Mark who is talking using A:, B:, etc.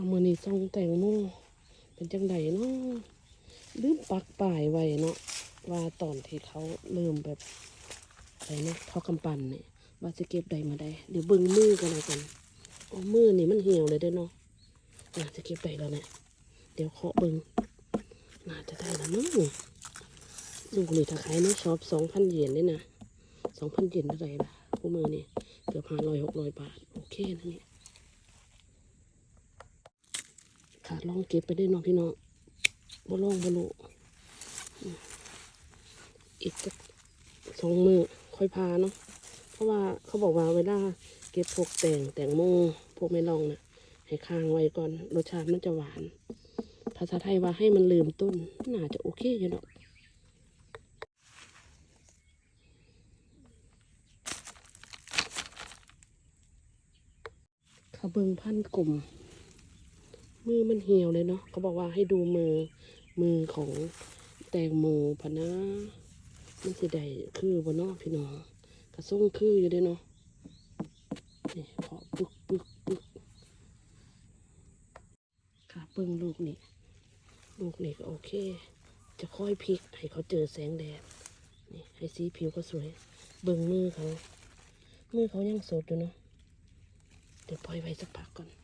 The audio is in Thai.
A: ข้ามือนี้ส่งแตงโมเป็นจังไดเนาะลืมปักป้ายไว้เนาะว่าตอนที่เขาเริ่มแบบอะไรนะเขากำปั้นเนี่ยว่าจะเก็บได้มาได้เดี๋ยวเบิ่งมือกันแล้วกันโอ้มือนี่มันเหี่ยวเลยเด้เนาะน่าจะเก็บได้แล้วเนี่ยเดี๋ยวเคาะเบิ่งน่าจะได้แล้วมั้งลูกนี่ถ้าขายในช็อปสองพันเยนเลยนะสองพันเยนเท่าไหร่ล่ะคู่มือนี่เกือบห้าร้อยหกร้อยบาท โอเคนะเนี่ย ขาดลองเก็บไปได้น้องพี่น้องบ่ลองบ่รู้อีกสักสองมือค่อยพาเนาะเพราะว่าเขาบอกว่าเวลาเก็บพวกแตงแตงโมพวกไม่ลองนะ่ะ ให้ค้างไว้ก่อนรสชาติมันจะหวาน ภาษาไทยว่าให้มันลืมต้นน่าจะโอเคอยู่เนาะขาเบิงพันกลุ่ม มือมันเหี่ยวเลยเนาะเขาบอกว่าให้ดูมือมือของแตงโมพะนะมันสิได้คือบนเนาะพี่น้องกระส่งคืออยู่เด้เนาะนี่เคาะปึกปึกปึกค่ะเบิ่งลูกนี่ลูกนี่ก็โอเค จะค่อยพลิกให้เขาเจอแสงแดดนี่ให้สีผิวก็สวย เบิ่งมือเขา มือเขายังสดอยู่เนาะเดี๋ยวปล่อยไว้สักพักก่อน